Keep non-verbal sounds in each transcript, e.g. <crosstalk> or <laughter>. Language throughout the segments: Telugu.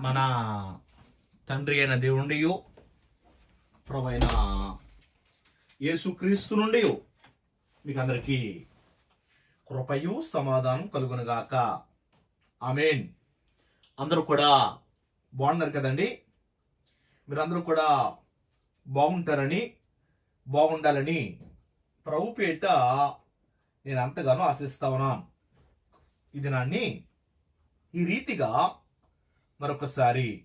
మన తండ్రి అయిన దేవుడి ప్రభైన యేసుక్రీస్తు నుండి మీకు అందరికీ కృపయు సమాధానం కలుగునుగాక ఆమెన్. అందరూ కూడా బాగున్నారు కదండి? మీరందరూ కూడా బాగుంటారని బాగుండాలని ప్రభుపేట నేను అంతగానో ఆశిస్తా ఉన్నాను. ఇది నాన్ని ఈ రీతిగా మరొకసారి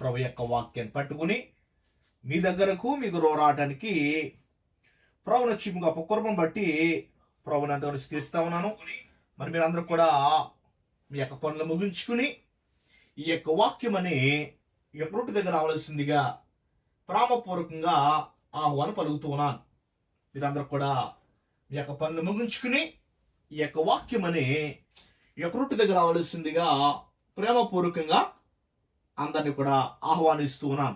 ప్రభు యొక్క వాక్యాన్ని పట్టుకుని మీ దగ్గరకు మీకు రోరాటానికి ప్రభుని వచ్చి మీకు కుర్మం బట్టి ప్రభుని అంతగా స్థిరిస్తా ఉన్నాను. మరి మీరందరూ కూడా మీ యొక్క పనులు ముగించుకుని ఈ యొక్క వాక్యం అని ఎప్పుడు దగ్గర రావాల్సిందిగా ప్రామపూర్వకంగా ఆహ్వానం పలుకుతూ ఉన్నాను. మీరందరూ కూడా మీ యొక్క పనులు ముగించుకుని ఈ యొక్క వాక్యం అని ఈ దగ్గర రావాల్సిందిగా ప్రేమపూర్వకంగా అందరినీ కూడా ఆహ్వానిస్తూ ఉన్నాం.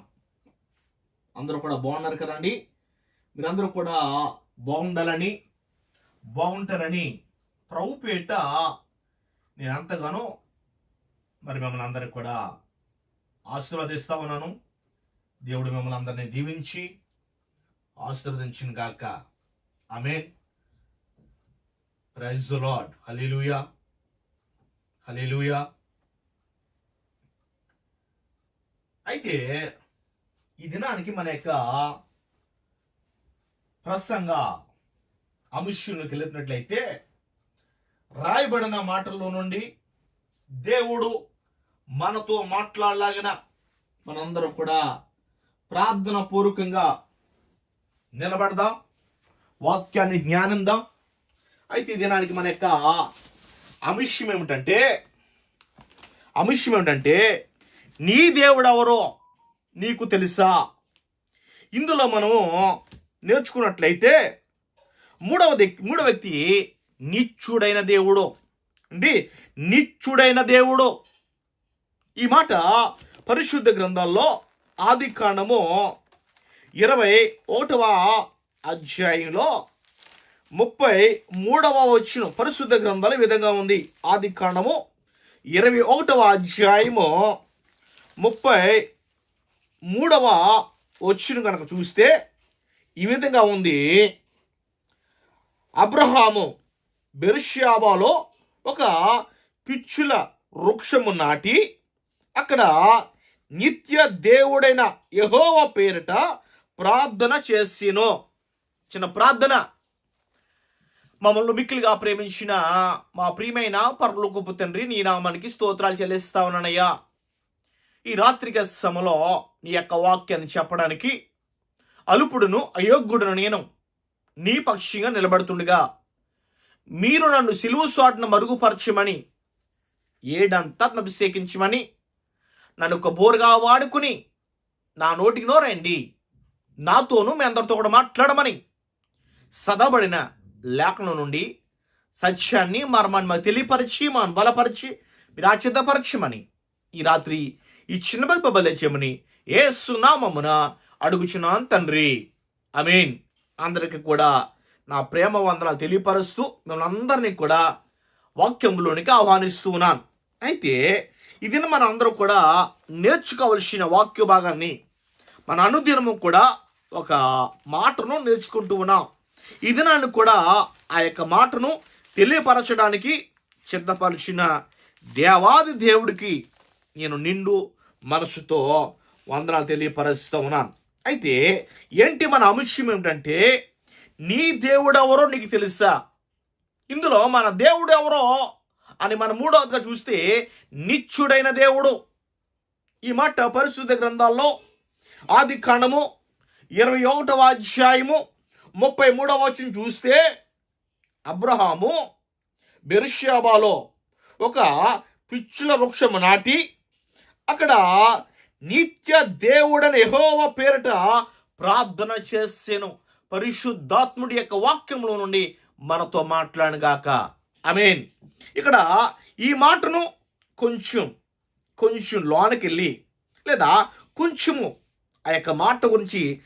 అందరూ కూడా బాగున్నారు కదండి. మీరందరూ కూడా బాగుండాలని బాగుంటారని ప్రభుపేట నేను అంతగానో మరి మిమ్మల్ని అందరికి కూడా ఆశీర్వదిస్తా ఉన్నాను. దేవుడు మిమ్మల్ని అందరినీ దీవించి ఆశీర్వదించిన గాక. Amen praise the lord hallelujah hallelujah అయితే ఈ దినానికి మన యొక్క ప్రసంగా అంశంలోకి వెళ్ళినట్లయితే రాయబడిన మాటల్లో నుండి దేవుడు మనతో మాట్లాడలాగిన మనందరం కూడా ప్రార్థన పూర్వకంగా నిలబడదాం వాక్యాన్ని జ్ఞానందాం. అయితే ఈ దినానికి మన యొక్క అంశం ఏమిటంటే అంశం ఏమిటంటే నీ దేవుడెవరో నీకు తెలుసా? ఇందులో మనము నేర్చుకున్నట్లయితే మూడవ మూడవ వ్యక్తి నిత్యుడైన దేవుడు. అంటే నిత్యుడైన దేవుడు. ఈ మాట పరిశుద్ధ గ్రంథాల్లో ఆది కాండము ఇరవై ఒకటవ అధ్యాయంలో ముప్పై మూడవ వచ్చిన పరిశుద్ధ గ్రంథాలు విధంగా ఉంది. ఆది కాండము ఇరవై ఒకటవ అధ్యాయము ముప్పై మూడవ వచ్చిన కనుక చూస్తే ఈ విధంగా ఉంది. అబ్రహాము బెర్షియాబాలో ఒక పిచ్చుల వృక్షము నాటి అక్కడ నిత్య దేవుడైన యహోవ పేరిట ప్రార్థన చేసిను. చిన్న ప్రార్థన. మమ్మల్ని మిక్కిలిగా ప్రేమించిన మా ప్రియమైన పరలోకపు తండ్రి నీ నామానికి స్తోత్రాలు చెల్లిస్తా ఉన్నానయ్యా. ఈ రాత్రిక సమలో నీ యొక్క వాక్యాన్ని చెప్పడానికి అలుపుడును అయోగ్యుడును నేను నీ పక్షిగా నిలబడుతుండగా మీరు నన్ను సిలువు స్వాట్ను మరుగుపరచమని ఏడంతా అభిషేకించమని నన్ను ఒక బోరుగా వాడుకుని నా నోటికి నోరండి నాతోనూ మీ అందరితో కూడా మాట్లాడమని సదబడిన లేఖనం నుండి సత్యాన్ని మర్మాన్ని మాకు తెలియపరిచి మనం బలపరిచి మీరు ఆచితపరచమని ఈ రాత్రి ఈ చిన్న బల్ప బలించమని ఏ సునామమున అడుగుచున్నాను తండ్రి. అమీన్ అందరికి కూడా నా ప్రేమ వందనాలు తెలియపరుస్తూ మిమ్మల్ని అందరినీ కూడా వాక్యంలోనికి ఆహ్వానిస్తూ ఉన్నాను. అయితే ఇది మన అందరూ కూడా నేర్చుకోవలసిన వాక్య భాగాన్ని మన అనుదినము కూడా ఒక మాటను నేర్చుకుంటూ ఉన్నాం. ఈ దినాన్ని కూడా ఆ యొక్క మాటను తెలియపరచడానికి సిద్ధపరిచిన దేవాది దేవుడికి నేను నిండు మనసుతో వందనాలు తెలియపరుస్తూ ఉన్నాను. అయితే ఏంటి మన అంశం ఏమిటంటే నీ దేవుడు ఎవరో నీకు తెలుసా? ఇందులో మన దేవుడు ఎవరో అని మన మూడవదిగా చూస్తే నిత్యుడైన దేవుడు. ఈ మాట పరిశుద్ధ గ్రంథాల్లో ఆది కాండము ఇరవై ఒకటవ అధ్యాయము ముప్పై మూడవ వచ్చిన చూస్తే అబ్రహాము బెర్షాబాలో ఒక పిచ్చుల వృక్షము నాటి అక్కడ నిత్య దేవుడని ఎహోవ పేరిట ప్రార్థన చేసేను. పరిశుద్ధాత్ముడి యొక్క వాక్యంలో నుండి మనతో మాట్లాడగాక అమేన్ ఇక్కడ ఈ మాటను కొంచెం కొంచెం లోనకి వెళ్ళి లేదా కొంచెము ఆ యొక్క మాట గురించి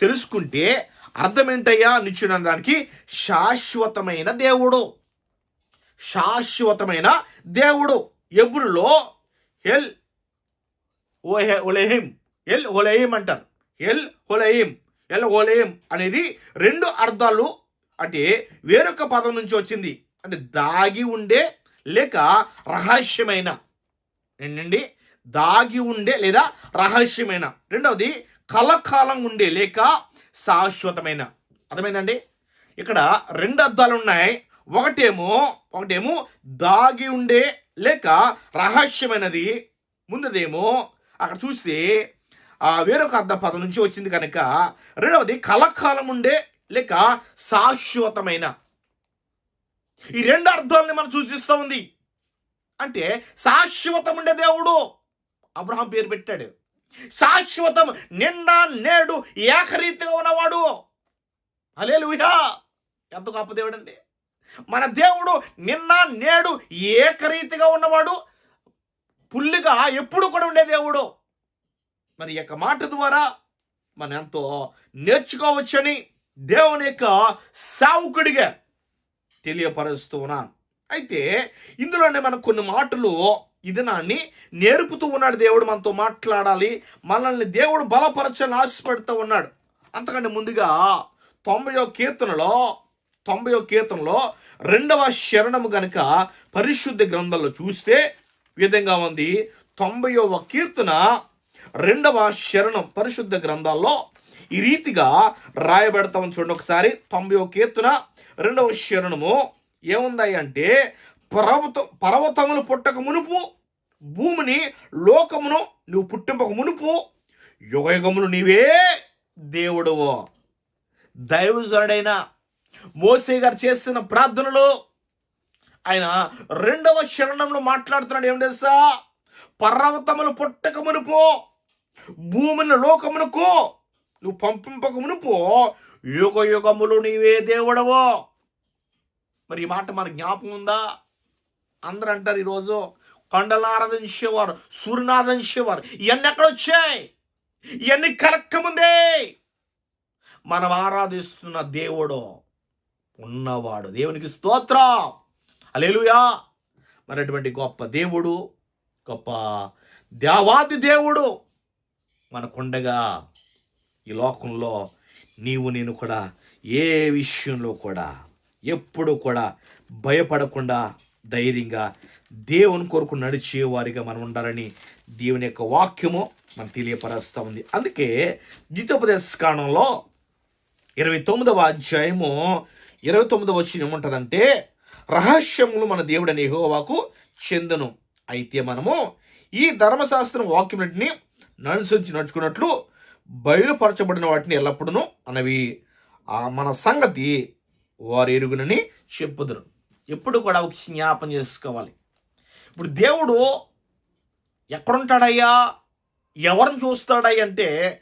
తెలుసుకుంటే అర్థం ఏంటయ్యా దానికి శాశ్వతమైన దేవుడు. శాశ్వతమైన దేవుడు. ఎబ్రులో హెల్ ఓహె ఒలేహిం ఎల్ ఒలేహిం అంటారు. ఎల్ ఒలేహిం ఎల్ ఒలేహిం అనేది రెండు అర్థాలు అంటే వేరొక పదం నుంచి వచ్చింది. అంటే దాగి ఉండే లేక రహస్యమైన. ఏంటండి? దాగి ఉండే లేదా రహస్యమైన. రెండవది కలకాలం ఉండే లేక శాశ్వతమైన. అర్థమైందండి? ఇక్కడ రెండు అర్థాలు ఉన్నాయి. ఒకటేమో ఒకటేమో దాగి ఉండే లేక రహస్యమైనది. ముందుదేమో అక్కడ చూస్తే ఆ వేరొక అర్థ పదం నుంచి వచ్చింది కనుక రెండవది కలకాలం ఉండే లేక శాశ్వతమైన. ఈ రెండు అర్థాలని మనం సూచిస్తూ ఉంది. అంటే శాశ్వతం ఉండే దేవుడు. అబ్రహాం పేరు పెట్టాడు. శాశ్వతం నిండా నేడు ఏకరీతిగా ఉన్నవాడు. అలేలుయా ఎంత గొప్ప దేవుడు అండి మన దేవుడు నిన్న నేడు ఏకరీతిగా ఉన్నవాడు. పుల్లిగా ఎప్పుడు కూడా ఉండే దేవుడు. మరి యొక్క మాట ద్వారా మనం ఎంతో నేర్చుకోవచ్చని దేవుని యొక్క సావుకుడిగా తెలియపరుస్తూ ఉన్నాను. అయితే ఇందులోనే మనకు కొన్ని మాటలు ఈ దినాన్ని నేర్పుతూ ఉన్నాడు దేవుడు మనతో మాట్లాడాలి. మనల్ని దేవుడు బలపరచని ఆశపడుతూ ఉన్నాడు. అంతకంటే ముందుగా తొంభయో కీర్తనలో తొంభయో కీర్తనలో రెండవ శరణము గనుక పరిశుద్ధ గ్రంథంలో చూస్తే విధంగా ఉంది. తొంభయవ కీర్తన రెండవ శరణం పరిశుద్ధ గ్రంథాల్లో ఈ రీతిగా రాయబడతామని చూడండి ఒకసారి. తొంభై కీర్తన రెండవ శరణము ఏముందాయి అంటే పర్వత పర్వతములు పుట్టక మునుపు భూమిని లోకమును నువ్వు పుట్టింపక మునుపు యుగయుగములు నీవే దేవుడువో. దైవజుడైన మోసే గారు చేసిన ప్రార్థనలో ఆయన రెండవ శరణంలో మాట్లాడుతున్నాడు. ఏం తెలుసా? పర్వతములు పుట్టక మునుపు భూమిని లోకమునకు నువ్వు పంపింపక మునుపు యుగ యుగములు నీవే దేవుడవో. మరి ఈ మాట మన జ్ఞాపకం ఉందా? అందరు అంటారు ఈరోజు కొండలను ఆరాధించేవారు సూర్యుని ఆరాధించేవారు ఇవన్నీ ఎక్కడ వచ్చాయి? ఇవన్నీ కలక్కముందే మనం ఆరాధిస్తున్న దేవుడు ఉన్నవాడు. దేవునికి స్తోత్రం. అలేలుయా మరి అటువంటి గొప్ప దేవుడు గొప్ప దేవాది దేవుడు మనకుండగా ఈ లోకంలో నీవు నేను కూడా ఏ విషయంలో కూడా ఎప్పుడు కూడా భయపడకుండా ధైర్యంగా దేవుని కొరకు నడిచే వారిగా మనం ఉండాలని దేవుని యొక్క వాక్యము మనం తెలియపరుస్తూ ఉంది. అందుకే ద్వితోపదేశ కాలంలో ఇరవై తొమ్మిదవ అధ్యాయము ఇరవై తొమ్మిదవ వచ్చిన ఏముంటుందంటే రహస్యములు మన దేవుడని యెహోవాకు చెందును. అయితే మనము ఈ ధర్మశాస్త్రం వాక్యములన్నింటినీ ననుసరించి నడుచుకున్నట్లు బయలుపరచబడిన వాటిని ఎల్లప్పుడూ మనవి. ఆ మన సంగతి వారు ఎరుగునని చెప్పుదురు. ఎప్పుడు కూడా ఒక జ్ఞాపం చేసుకోవాలి. ఇప్పుడు దేవుడు ఎక్కడుంటాడయ్యా? ఎవరిని చూస్తాడయ్య అంటే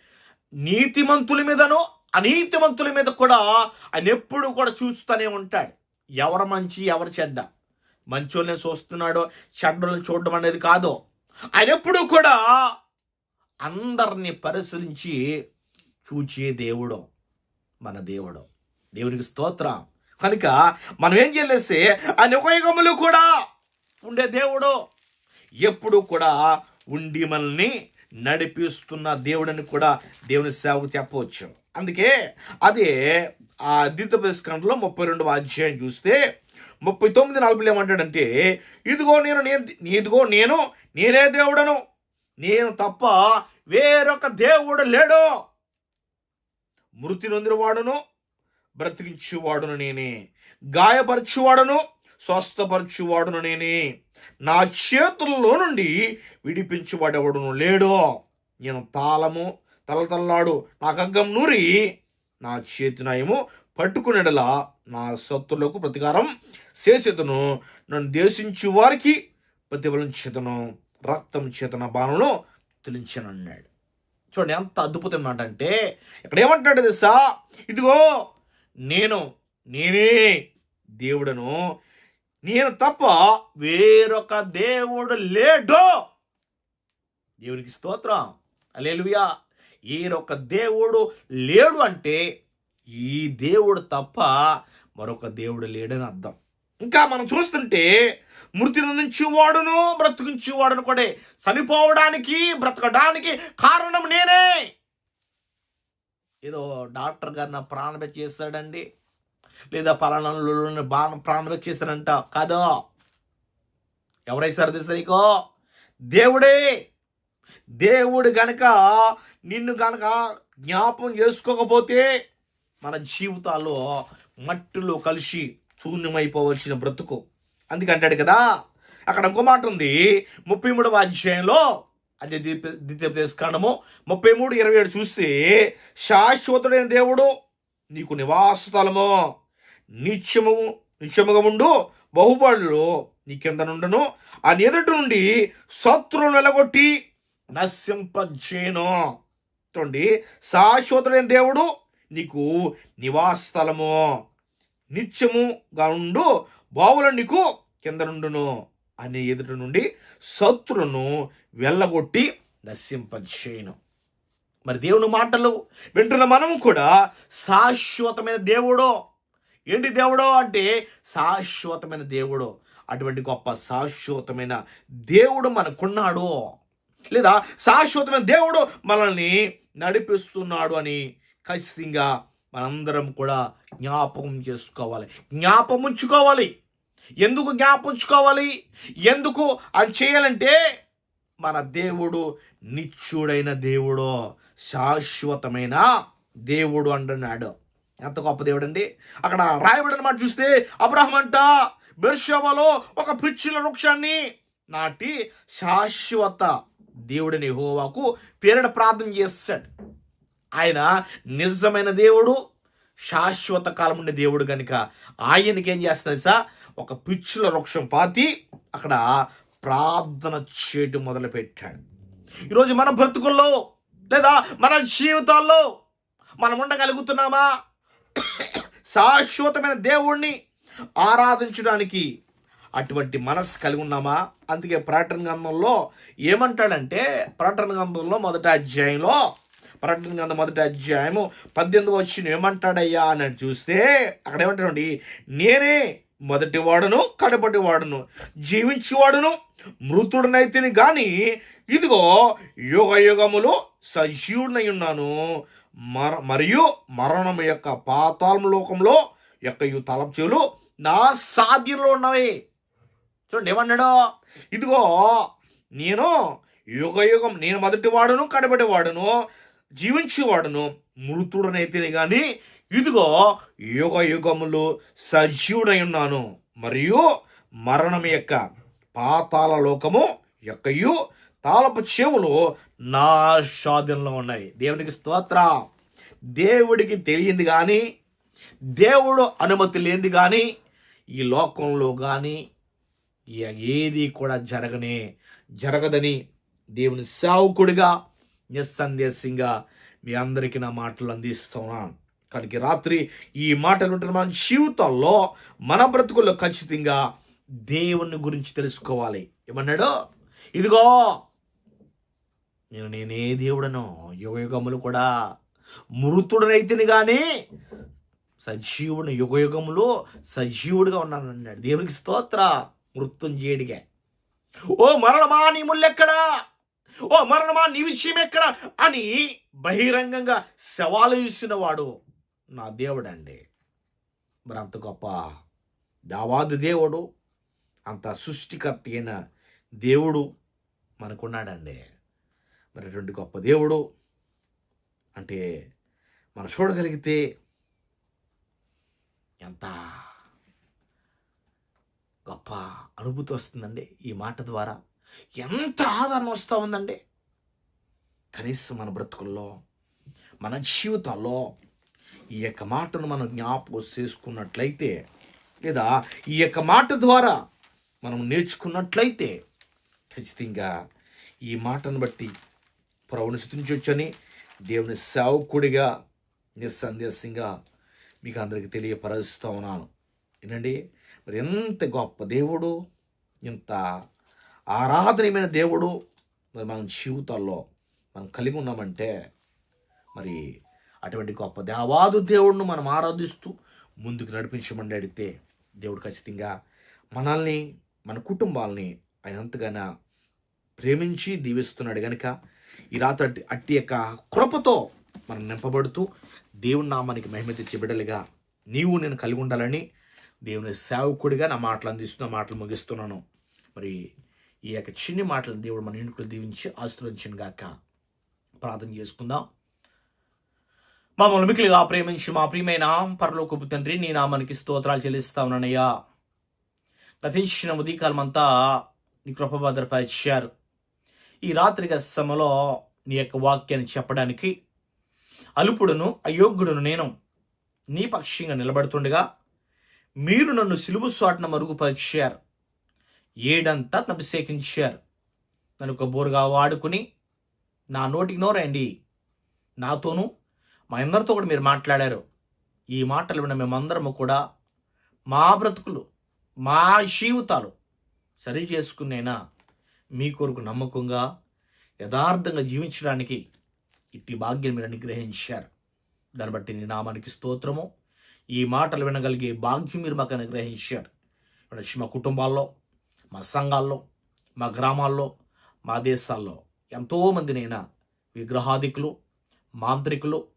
నీతిమంతుల మీదను అనీతిమంతుల మీద కూడా ఆయన ఎప్పుడు కూడా చూస్తూనే ఉంటాడు. ఎవరు మంచి ఎవరు చెడ్డ? మంచోళ్ళని చూస్తున్నాడో చెడ్డోళ్ళని చూడడం అనేది కాదు. ఆయన కూడా అందరిని పరిశీలించి చూచే దేవుడు మన దేవుడు. దేవునికి స్తోత్రం. కనుక మనం ఏం చేయలేసి ఆయన కూడా ఉండే దేవుడు. ఎప్పుడు కూడా ఉండి మనల్ని నడిపిస్తున్న దేవుడని కూడా దేవుని సేవకు చెప్పవచ్చు. అందుకే అదే ఆ ద్వితీయోపదేశకాండలో ముప్పై రెండవ అధ్యాయం చూస్తే ముప్పై తొమ్మిది నలభై ఏమంటాడంటే ఇదిగో నేను ఇదిగో నేను నేనే దేవుడను. నేను తప్ప వేరొక దేవుడు లేడు. మృతి నొందినవాడును బ్రతికించువాడును నేనే. గాయపరచువాడును స్వస్థపరచువాడును నేనే. నా చేతుల్లో నుండి విడిపించబడేవాడును లేడో. నేను తాళము తలతల్లాడు నా కగ్గం నూరి నా చేతినయము పట్టుకునేడలా నా సత్తులకు ప్రతికారం చేసేతను నన్ను దేశించు వారికి ప్రతిఫలించేతను రక్తం చేతన బాణను తెలించనన్నాడు. చూడండి ఎంత అద్భుతం మాట అంటే ఇక్కడ ఏమంటాడు తెలుసా? ఇదిగో నేను నేనే దేవుడను నేను తప్ప వేరొక దేవుడు లేడు. దేవునికి స్తోత్రం. అలేలుయా ఏరొక దేవుడు లేడు అంటే ఈ దేవుడు తప్ప మరొక దేవుడు లేడని అర్థం. ఇంకా మనం చూస్తుంటే మృతి వాడును బ్రతుకుంచి కూడా చనిపోవడానికి బ్రతకడానికి కారణం నేనే. ఏదో డాక్టర్ గారు నా ప్రాణభ చేశాడండి. లేదా పలానాలు బాగా ప్రాణం చేశాడంట కాదో? ఎవరైసారు తెలుసా సరికో దేవుడే! దేవుడు గనక నిన్ను గనక జ్ఞాపం చేసుకోకపోతే మన జీవితాల్లో మట్టిలో కలిసి శూన్యమైపోవలసిన బ్రతుకు. అందుకంటాడు కదా అక్కడ ఇంకో మాట ఉంది. ముప్పై మూడవ అధ్యాయంలో అదే ద్వితీయోపదేశ కాండము ముప్పై మూడు ఇరవై ఏడు చూస్తే శాశ్వతుడైన దేవుడు నీకు నివాస స్థలము నిత్యము నిత్యముగా ఉండు బహుబడులు నీ కింద నుండును. ఆ ఎదుటి నుండి శత్రువు నిలగొట్టి నశింపజేను చూడండి శాశ్వతుడైన దేవుడు నీకు నివాస స్థలము నిత్యముగా ఉండు బావుల నీకు కింద నుండును. అనే ఎదుటి నుండి శత్రును వెళ్ళగొట్టి నశింపజేయను. మరి దేవుని మాటలు వింటున్న మనము కూడా శాశ్వతమైన దేవుడు ఏంటి దేవుడో అంటే శాశ్వతమైన దేవుడు. అటువంటి గొప్ప శాశ్వతమైన దేవుడు మనకున్నాడు. లేదా శాశ్వతమైన దేవుడు మనల్ని నడిపిస్తున్నాడు అని ఖచ్చితంగా మనందరం కూడా జ్ఞాపకం చేసుకోవాలి. జ్ఞాపకం ఉంచుకోవాలి ఎందుకు జ్ఞాపకం ఉంచుకోవాలి ఎందుకు అని చేయాలంటే మన దేవుడు నిత్యుడైన దేవుడు శాశ్వతమైన దేవుడు అంటున్నాడు. ఎంత గొప్ప దేవుడు అండి అక్కడ రాయబడి మాట చూస్తే అబ్రహం అంట బెర్షవలో ఒక పిచ్చిల వృక్షాన్ని నాటి శాశ్వత దేవుడిని హోవాకు పేరిట ప్రార్థన చేస్తాడు ఆయన నిజమైన దేవుడు శాశ్వత కాలం ఉండే దేవుడు కనుక ఆయనకి ఏం చేస్తుంది సార్ ఒక పిచ్చుల వృక్షం పాతి అక్కడ ప్రార్థన చేయటం మొదలుపెట్టాడు. ఈరోజు మన బ్రతుకుల్లో లేదా మన జీవితాల్లో మనం ఉండగలుగుతున్నామా? శాశ్వతమైన దేవుణ్ణి ఆరాధించడానికి అటువంటి మనస్సు కలిగి ఉన్నామా? అందుకే ప్రకటన గంధంలో ఏమంటాడంటే ప్రకటన గంధంలో మొదటి అధ్యాయంలో ప్రకటన గంధం మొదటి అధ్యాయము పద్దెనిమిది వచ్చిన ఏమంటాడయ్యా అని చూస్తే అక్కడ ఏమంటాడండి నేనే మొదటి వాడును కడపటి వాడును జీవించేవాడును మృతుడనైతేని కానీ ఇదిగో యుగ యుగములు సజీవుడనై ఉన్నాను. మర మరియు మరణం యొక్క పాతాళం లోకంలో యొక్క ఈ తలపుచెవులు నా సాధ్యంలో ఉన్నవి. చూడండి ఏమన్నాడు? ఇదిగో నేను యుగ యుగం నేను మొదటి వాడును కడబడి వాడును జీవించేవాడును మృతుడనైతేనే కానీ ఇదిగో యుగ యుగములు సజీవుడై ఉన్నాను. మరియు మరణం యొక్క పాతాల లోకము యొక్కయు తాళపు చెవులు నా స్వాధీనంలో ఉన్నాయి. దేవునికి స్తోత్ర. దేవుడికి తెలియంది కానీ దేవుడు అనుమతి లేనిది కానీ ఈ లోకంలో కానీ ఏది కూడా జరగనే జరగదని దేవుని సేవకుడిగా నిస్సందేశంగా మీ అందరికీ నా మాటలు అందిస్తున్నాను కనుక రాత్రి ఈ మాటలు ఉంటున్న మన జీవితాల్లో మన బ్రతుకుల్లో ఖచ్చితంగా దేవుని గురించి తెలుసుకోవాలి. ఏమన్నాడు? ఇదిగో నేను నేనే దేవుడను యుగ యుగములు కూడా మృతుడనైతేని కానీ సజీవుడు యుగ యుగములు సజీవుడిగా ఉన్నానన్నాడు దేవునికి స్తోత్ర మృత్యుంజేడిగా ఓ మరణమా నీ ముళ్ళెక్కడా ఓ మరణమా నీ విషయం ఎక్కడ? అని బహిరంగంగా సవాలు చూసిన వాడు నా దేవుడండి. మరి అంత గొప్ప దావాదు దేవుడు అంత సృష్టికర్త అయిన దేవుడు మనకున్నాడండి. మరి అటువంటి గొప్ప దేవుడు అంటే మనం చూడగలిగితే ఎంత గొప్ప అనుభూతి వస్తుందండి ఈ మాట ద్వారా. ఎంత ఆదరణ వస్తూ ఉందండి. కనీసం మన బ్రతుకుల్లో మన జీవితాల్లో ఈ యొక్క మాటను మనం జ్ఞాపకం చేసుకున్నట్లయితే లేదా ఈ యొక్క మాట ద్వారా మనం నేర్చుకున్నట్లయితే ఖచ్చితంగా ఈ మాటను బట్టి ప్రభుని స్థుతించవచ్చని దేవుని సేవకుడిగా నిస్సందేశంగా మీకు అందరికి తెలియపరుస్తూ ఉన్నాను. ఏంటండి? మరి ఎంత గొప్ప దేవుడు ఇంత ఆరాధనీయమైన దేవుడు మరి మన జీవితాల్లో మనం కలిగి ఉన్నామంటే మరి అటువంటి గొప్ప దేవాదు దేవుడిని మనం ఆరాధిస్తూ ముందుకు నడిపించమని అడిగితే దేవుడు ఖచ్చితంగా మనల్ని మన కుటుంబాలని ఆయన అంతగానో ప్రేమించి దీవిస్తున్నాడు కనుక ఈ రాత్రి అట్టి అట్టి యొక్క కృపతో మనం నింపబడుతూ దేవుని నామానికి మహిమ తెచ్చే బిడ్డలుగా నీవు నేను కలిగి ఉండాలని దేవుని సేవకుడిగా నా మాటలు అందిస్తున్న మాటలు ముగిస్తున్నాను. మరి ఈ యొక్క చిన్ని మాటలు దేవుడు మన ఇంట్లో దీవించి ఆశీర్వదించిన గాక ప్రార్థన చేసుకుందాం. మమ్మల్ని మిక్కిలిగా ప్రేమించి మా ప్రియమైన పరలోకపు తండ్రి నీ నామానికి స్తోత్రాలు చెల్లిస్తా ఉన్నానయ్యా. గతించిన ఉదయకాలం అంతా నీ కృపభద్రపరిచారు ఈ రాత్రి సమలో నీ యొక్క వాక్యాన్ని చెప్పడానికి అలుపుడును అయోగ్యుడును నేను నీ పక్షంగా నిలబడుతుండగా మీరు నన్ను సిలువు స్వాటన మరుగుపరిచారు. ఏడంతా అభిషేకించారు నన్ను ఒక బోరుగా వాడుకుని నా నోటికి నోరండి నాతోనూ మా అందరితో కూడా మీరు మాట్లాడారు. ఈ మాటలు విన్న మేమందరము కూడా మా బ్రతుకులు మా జీవితాలు సరి చేసుకునేనా మీ కొరకు నమ్మకంగా యథార్థంగా జీవించడానికి ఇట్టి భాగ్యం మీరు అనుగ్రహించారు. దాన్ని బట్టి నీ నామానికి స్తోత్రము. ఈ మాటలు వినగలిగే భాగ్యం మీరు మాకు అనుగ్రహించారు. వచ్చి మా కుటుంబాల్లో మా సంఘాల్లో మా గ్రామాల్లో మా దేశాల్లో ఎంతోమందినైనా విగ్రహాదికులు మాంత్రికులు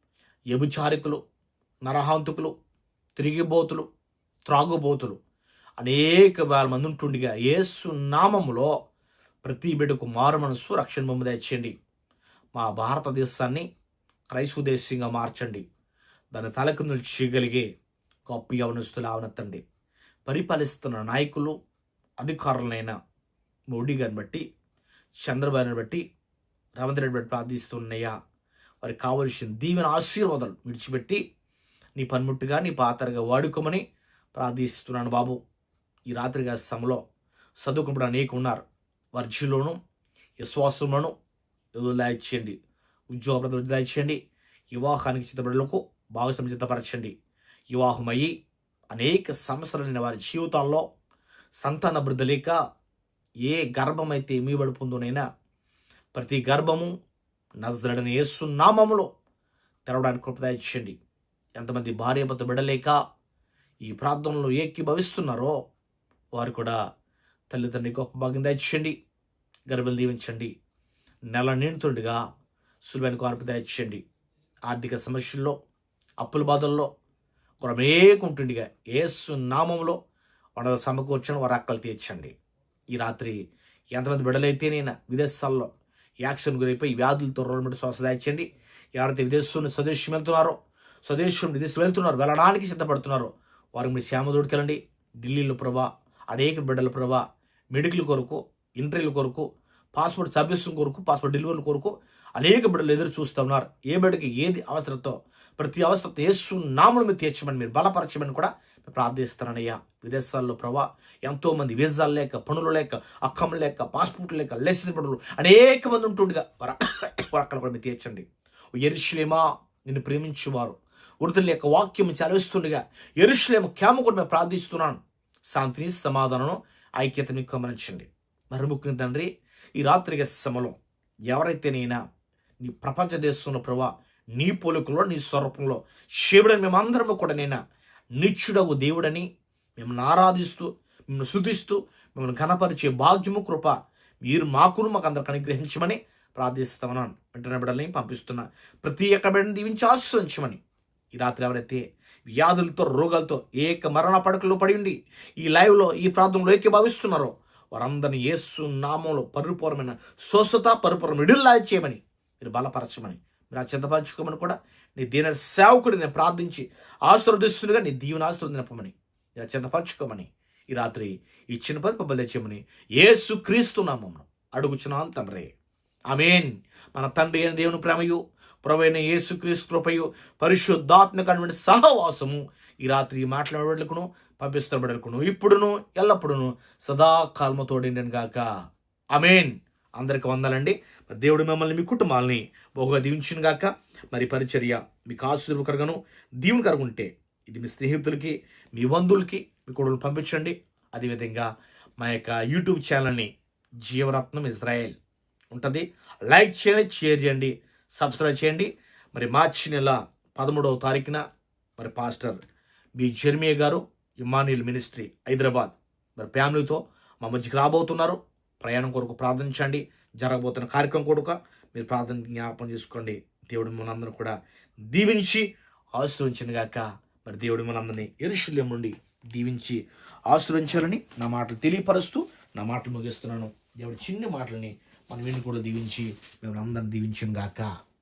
వ్యభిచారికులు నరహాంతుకులు తిరిగిబోతులు త్రాగుబోతులు అనేక వేల మంది ఉంటుండగా ఏసు నామములో ప్రతి బిడ్డకు మారు మనసు రక్షణ బొమ్మ తెచ్చండి. మా భారతదేశాన్ని క్రైస్తవ దేశంగా మార్చండి. దాని తలకిందులు చేయగలిగే గొప్ప యవనస్తులు అవనెత్తండి పరిపాలిస్తున్న నాయకులు అధికారులైన మోడీ గారిని బట్టి చంద్రబాబుని బట్టి రేవంత్ రెడ్డి బట్టి ప్రార్థిస్తున్నాయా వారికి కావలసిన దీవెన ఆశీర్వాదాలు విడిచిపెట్టి నీ పనిముట్టుగా నీ పాతరగా వాడుకోమని ప్రార్థిస్తున్నాను బాబు. ఈ రాత్రిగా సమలో చదువుకున్నప్పుడు అనేక ఉన్నారు. వర్జులను విశ్వాసంలోను దాయించండి దాయిచేయండి ఉద్యోగ దాయించండి వివాహానికి చిత్తబడులకు భాగస్వామి చిత్తపరచండి. వివాహమయ్యి అనేక సమస్యలైన వారి జీవితాల్లో సంతాన వృద్ధి లేక ఏ గర్భమైతే మీబడిపోందోనైనా ప్రతి గర్భము నజరడని యేసు తెరవడానికి కృపదాయించండి ఎంతమంది భార్య భర్త బిడలేక ఈ ప్రాంతంలో ఏకీభవిస్తున్నారో వారు కూడా తల్లిదండ్రి గొప్ప భాగ్యం దయచేయండి. గర్భలు దీవించండి. నెల నిండుతుండగా సులువైన కార్పు దయచేయండి. ఆర్థిక సమస్యల్లో అప్పుల బాధల్లో కొరమేకుంటుండగా ఏసు నామంలో వాళ్ళ సమకూర్చని వారు అక్కలు తీర్చండి. ఈ రాత్రి ఎంతమంది నేను విదేశాల్లో యాక్సిడెంట్ గురైపోయి వ్యాధులతో రోడ్డు శ్వాస దాయించండి ఎవరైతే విదేశం స్వదేశం వెళ్తున్నారో స్వదేశం విదేశం వెళ్తున్నారు వెళ్ళడానికి సిద్ధపడుతున్నారో వారికి మీరు శ్యామ దొడికెళ్ళండి. ఢిల్లీలో ప్రభా అనేక బిడ్డల ప్రభా మెడికల్ కొరకు ఇంటర్వ్యూల కొరకు పాస్పోర్ట్ సర్వీస్ కొరకు పాస్పోర్ట్ డెలివరీ కొరకు అనేక బిడ్డలు ఎదురు చూస్తూ ఉన్నారు. ఏ బిడ్డకి ఏది అవసరంతో ప్రతి అవసరత యేసు నాములు మీరు తీర్చమని మీరు బలపరచమని కూడా మేము ప్రార్థిస్తున్నానయ్యా. విదేశాల్లో ప్రభా ఎంతో మంది వీసాలు లేక పనులు లేక అక్కం లేక పాస్పోర్ట్ లేక లైసెన్స్ పనులు అనేక మంది ఉంటుండగా <coughs> అక్కడ కూడా మీరు తీర్చండి. ఎరుషులేమా నిన్ను ప్రేమించేవారు. వృద్ధుల యొక్క వాక్యం చదివిస్తుండగా ఎరుషులేమ క్యామ కూడా మేము ప్రార్థిస్తున్నాను. శాంతిని సమాధానం ఐక్యతని గమనించండి. మరి ముఖ్యంగా తండ్రి ఈ రాత్రి సమలో ఎవరైతేనైనా నీ ప్రపంచ దేశంలో ప్రభా నీ పోలికలో నీ స్వరూపంలో శివుడని మేమందరము కూడా నేను నిత్యుడవు దేవుడని మిమ్మల్ని ఆరాధిస్తూ మిమ్మల్ని శుద్ధిస్తూ మిమ్మల్ని కనపరిచే భాగ్యము కృప మీరు మాకును మాకు అందరికి అనుగ్రహించమని ప్రార్థిస్తామన్నాను వెంటనే బిడ్డల్ని పంపిస్తున్నా. ప్రతి ఒక్క బిడ్డని దీవించి ఆశ్రయించమని ఈ రాత్రి ఎవరైతే వ్యాధులతో రోగాలతో ఏక మరణ పడకలో పడి ఉండి ఈ లైవ్లో ఈ ప్రాంతంలో ఏకే భావిస్తున్నారో వారందరిని యేసు నామంలో పరిపూర్ణమైన స్వస్థత పరిపూర్ణ విడుదల చేయమని మీరు బలపరచమని మీరు ఆ చింతపరచుకోమని కూడా నీ దీన సేవకుడు నేను ప్రార్థించి ఆశీర్వదిస్తుండగా నీ దీవెన ఆశీర్వదం నింపమని ఇలా చింతపరచుకోమని ఈ రాత్రి ఈ చిన్న పది పబ్బలు తెచ్చామని యేసు క్రీస్తు నామమును అడుగుచున్నాను తండ్రి. ఆమెన్. మన తండ్రి అయిన దేవుని ప్రేమయు ప్రవైన యేసుక్రీస్తు కృపయు పరిశుద్ధాత్మకమైన సహవాసము ఈ రాత్రి మాట్లాడబడుకును పంపిస్తున్న ఇప్పుడును ఎల్లప్పుడును సదాకాలముతోడిండను గాక. అమేన్ అందరికి వందాలండి. మరి దేవుడు మిమ్మల్ని మీ కుటుంబాలని బహుగా దీవించిన గాక. మరి పరిచర్య మీకు ఆశీర్వకరగాను దీవుని కరుగుంటే ఇది మీ స్నేహితులకి మీ బంధువులకి మీ కొడుకులు పంపించండి. అదేవిధంగా మా యొక్క యూట్యూబ్ ఛానల్ని జీవరత్నం ఇజ్రాయెల్. ఉంటుంది. లైక్ చేయండి షేర్ చేయండి. సబ్స్క్రైబ్ చేయండి. మరి మార్చి నెల పదమూడవ తారీఖున మరి పాస్టర్ బి జెర్మియా గారు ఇమానియల్ మినిస్ట్రీ హైదరాబాద్ మరి ఫ్యామిలీతో మా మధ్యకి రాబోతున్నారు. ప్రయాణం కొరకు ప్రార్థించండి. జరగబోతున్న కార్యక్రమం కొడుక మీరు ప్రార్థన జ్ఞాపం చేసుకోండి. దేవుడు మనందరూ కూడా దీవించి ఆశ్రయించిన గాక. మరి దేవుడు మనందరినీ ఎరుశల్యం నుండి దీవించి ఆశ్రయించాలని నా మాటలు తెలియపరుస్తూ నా మాటలు ముగిస్తున్నాను. దేవుడు చిన్ని మాటలని మన విని కూడా దీవించి మిమ్మల్ని అందరిని దీవించును గాక.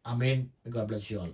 Amen God bless you all